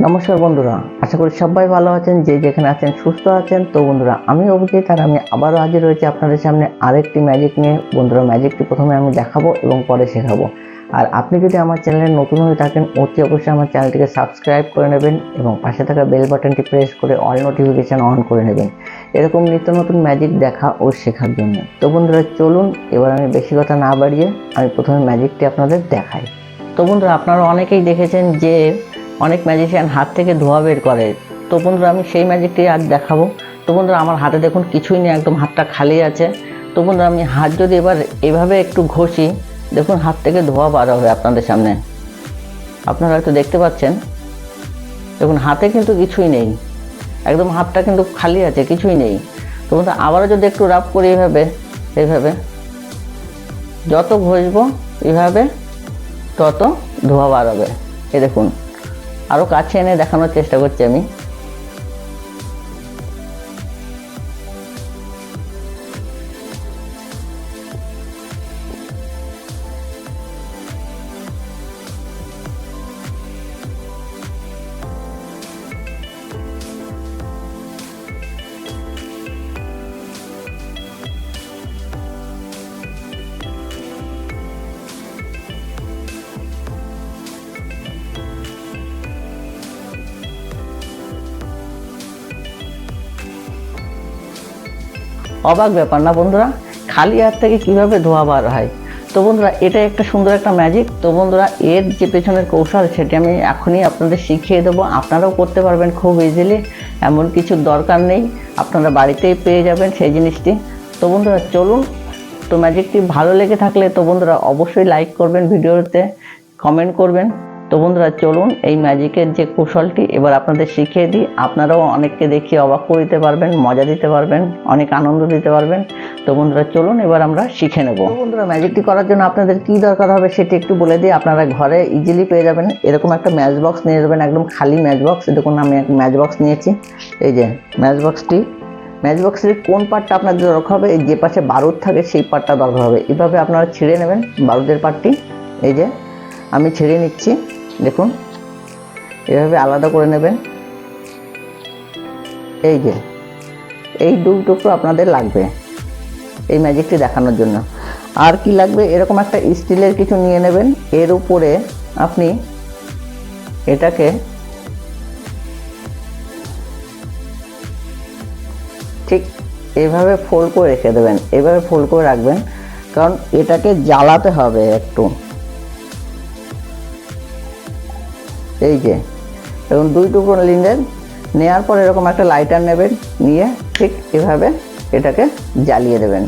নমস্কার বন্ধুরা, আশা করি সবাই ভালো আছেন, যে যেখানে আছেন সুস্থ আছেন। তো বন্ধুরা, আমি অভিজিৎ আর আমি আবারও হাজির হয়েছি আপনাদের সামনে আরেকটি ম্যাজিক নিয়ে। বন্ধুরা ম্যাজিকটি প্রথমে আমি দেখাবো এবং পরে শেখাবো। আর আপনি যদি আমার চ্যানেলে নতুন হয়ে থাকেন, অতি অবশ্যই আমার চ্যানেলটিকে সাবস্ক্রাইব করে নেবেন এবং পাশে থাকা বেল বাটনটি প্রেস করে অল নোটিফিকেশান অন করে নেবেন। এরকম নিত্য নতুন ম্যাজিক দেখা ও শেখার জন্য। তো বন্ধুরা, চলুন, এবার আমি বেশি কথা না বাড়িয়ে আমি প্রথমে ম্যাজিকটি আপনাদের দেখাই। তো বন্ধুরা, আপনারা অনেকেই দেখেছেন যে অনেক ম্যাজিশিয়ান হাত থেকে ধোয়া বের করে। তো বন্ধুরা, আমি সেই ম্যাজিকটি আজ দেখাবো। তো বন্ধুরা, আমার হাতে দেখুন কিছুই নেই, একদম হাতটা খালি আছে। তো বন্ধুরা, আমি হাত যদি এবার এভাবে একটু ঘষি, দেখুন হাত থেকে ধোয়া বার হবে আপনাদের সামনে। আপনারা হয়তো দেখতে পাচ্ছেন, দেখুন হাতে কিন্তু কিছুই নেই। একদম হাতটা কিন্তু খালি আছে, কিছুই নেই। তো বন্ধুরা, আবারও যদি একটু রাফ করি এভাবে এইভাবে যত ঘষবো এভাবে, তত ধোয়া বার হবে। এ দেখুন। আরও কাছে এনে দেখানোর চেষ্টা করছি আমি। অবাক ব্যাপার না বন্ধুরা? খালি হাত থেকে কীভাবে ধোয়া বার হয়? তো বন্ধুরা, এটা একটা সুন্দর একটা ম্যাজিক তো বন্ধুরা, এর যে পেছনের কৌশল, সেটি আমি এখনই আপনাদের শিখিয়ে দেবো। আপনারাও করতে পারবেন খুব ইজিলি এমন কিছু দরকার নেই। আপনারা বাড়িতেই পেয়ে যাবেন সেই জিনিসটি। তো বন্ধুরা, চলুন। তো ম্যাজিকটি ভালো লেগে থাকলে তো বন্ধুরা, অবশ্যই লাইক করবেন ভিডিওতে কমেন্ট করবেন। তো বন্ধুরা, চলুন এই ম্যাজিকের যে কৌশলটি, এবার আপনাদের শিখিয়ে দিই। আপনারাও অনেককে দেখিয়ে অবাক করে দিতে পারবেন, মজা দিতে পারবেন, অনেক আনন্দ দিতে পারবেন। তো বন্ধুরা, চলুন এবার আমরা শিখে নেব। বন্ধুরা, ম্যাজিকটি করার জন্য আপনাদের কি দরকার হবে সেটি একটু বলে দিই। আপনারা ঘরে ইজিলি পেয়ে যাবেন। এরকম একটা ম্যাচ বক্স নিয়ে যাবেন একদম খালি ম্যাচ বক্স দেখুন, আমি এক ম্যাচ বক্স নিয়েছি। এই যে ম্যাচ বক্সটি ম্যাচ বক্সের কোন পার্টটা আপনাদের দরকার হবে? এই যে পাশে বারুদ থাকে, সেই পার্টটা দরকার হবে। এভাবে আপনারা ছিঁড়ে নেবেন বারুদের পার্টটি এই যে, আমি ছিঁড়ে নিচ্ছি। দেখুন, এভাবে আলাদা করে নেবেন। এই যে, এই দু টুকরো আপনাদের লাগবে এই ম্যাজিকটি দেখানোর জন্য। আর কি লাগবে? এরকম একটা স্টিলের কিছু নিয়ে নেবেন। এর উপরে আপনি এটাকে ঠিক এভাবে ফোল্ড করে রেখে দেবেন। এভাবে ফোল্ড করে রাখবেন, কারণ এটাকে জ্বালাতে হবে একটু। এই যে, এবং দুই টুকরো নিলেন নেওয়ার পর এরকম একটা লাইটার নেবেন, নিয়ে ঠিক এভাবে এটাকে জ্বালিয়ে দেবেন।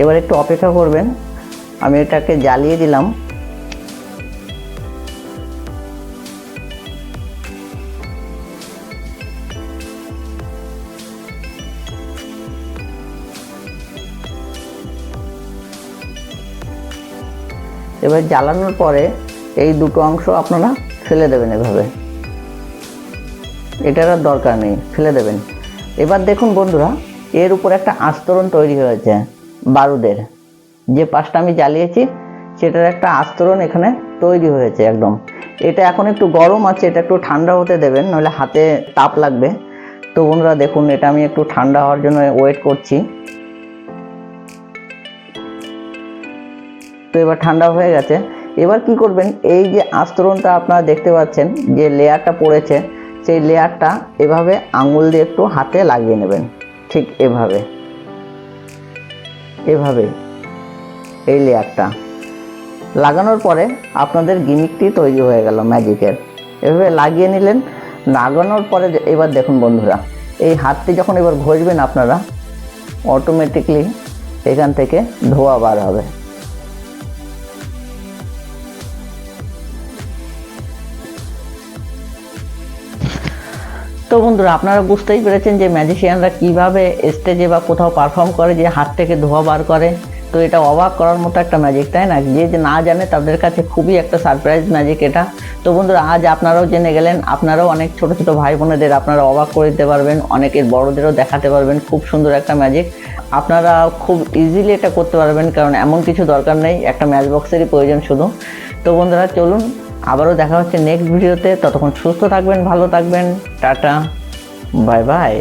এবার একটু অপেক্ষা করবেন, আমি এটাকে জ্বালিয়ে দিলাম। এবার জ্বালানোর পরে এই দুটো অংশ আপনারা ফেলে দেবেন এভাবে। এটার আর দরকার নেই, ফেলে দেবেন। এবার দেখুন বন্ধুরা, এর উপর একটা আস্তরণ তৈরি হয়েছে বারুদের। যে পাশটা আমি জ্বালিয়েছি, সেটার একটা আস্তরণ এখানে তৈরি হয়েছে একদম। এটা এখন একটু গরম আছে, এটা একটু ঠান্ডা হতে দেবেন নাহলে হাতে তাপ লাগবে। তো বন্ধুরা দেখুন, এটা আমি একটু ঠান্ডা হওয়ার জন্য ওয়েট করছি। তো এবার ঠান্ডা হয়ে গেছে। এবার কি করবেন, এই যে আস্তরণটা আপনারা দেখতে পাচ্ছেন, যে লেয়ারটা পড়েছে, সেই লেয়ারটা এভাবে আঙুল দিয়ে একটু হাতে লাগিয়ে নেবেন। ঠিক এভাবে। এভাবে এই লেয়ারটা। লাগানোর পরে আপনাদের গিমিকটি তৈরি হয়ে গেল ম্যাজিকের। এভাবে লাগিয়ে নিলেন, লাগানোর পরে এবার দেখুন বন্ধুরা, এই হাতটি যখন এবার ঘষবেন আপনারা অটোমেটিকলি এখান থেকে ধোয়া বার হবে। তো বন্ধুরা, আপনারা বুঝতেই পেরেছেন যে ম্যাজিশিয়ানরা কীভাবে স্টেজে বা কোথাও পারফর্ম করে, যে হাত থেকে ধোয়া বার করে। তো এটা অবাক করার মতো একটা ম্যাজিক তাই না? যে না জানে তাদের কাছে খুবই একটা সারপ্রাইজ ম্যাজিক এটা। তো বন্ধুরা, আজ আপনারাও জেনে গেলেন, আপনারাও অনেক ছোট ছোট ভাই বোনেদের আপনারা অবাক করে দিতে পারবেন, অনেকের বড়দেরও দেখাতে পারবেন, খুব সুন্দর একটা ম্যাজিক আপনারা খুব ইজিলি এটা করতে পারবেন, কারণ এমন কিছু দরকার নেই, একটা ম্যাচ বক্সেরই প্রয়োজন শুধু। তো বন্ধুরা, চলুন আবারও দেখা হচ্ছে নেক্সট ভিডিওতে ততক্ষণ সুস্থ থাকবেন ভালো থাকবেন। টাটা। Bye bye.